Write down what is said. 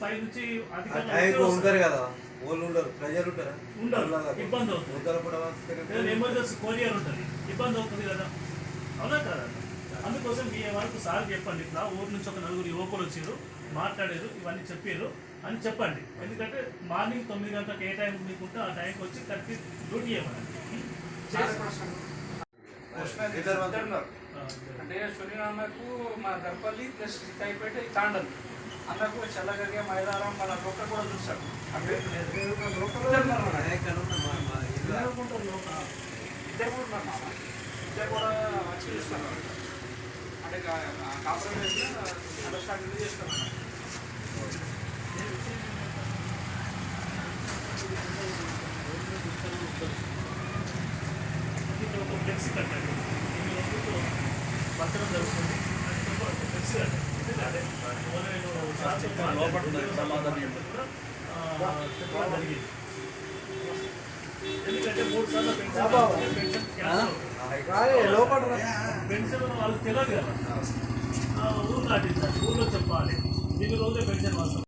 పై నుంచి ఆ అధికారులు టైంకి వచ్చే ఉంటారు కదా వాళ్ళు ఉండరు ప్రజలు ఉంటారా? ఉండరు. ఇబ్బంది అవుతుంది. ఎమర్జెన్సీ కొరియర్ ఉంటుంది. ఇబ్బంది అవుతుంది కదా. అవునా కదా? అందుకోసం మీ వరకు సార్ చెప్పండి. ఇట్లా ఊరు నుంచి ఒక నలుగురు యువకులు వచ్చారు మాట్లాడారు ఇవన్నీ చెప్పారు అని చెప్పండి. ఎందుకంటే మార్నింగ్ తొమ్మిది గంటలకు ఏ టైం మీకుంటే ఆ టైంకి వచ్చి కరెక్ట్ డ్యూటీ చేయమని మంది. అంటే సునీలన్నకు మా దర్పల్లి ప్లస్ సీతాయిపేట ఈ తాండలు. అన్నకు చల్లగరిగే మైదానం మన లోకల్ కూడా చూస్తాడు. అంటే. ఇద్దరు కూడా ఉన్నారు మామ. ఇద్దరు కూడా వచ్చి చూస్తున్నారు అంటే కాంప్రమైజ్ అండర్స్టాండింగ్ ఫ్లెక్సీ మీ వరకు పట్టడం జరుగుతుంది. లోపల సమాధానం జరిగింది ఎందుకంటే మూడు సార్లు పెన్షన్ పెన్షన్ క్యాన్సిల్ తెలియదు కదా ఊరు దాటించాలి ఊళ్ళో చెప్పాలి. దీని రోజే పెన్షన్ వస్తుంది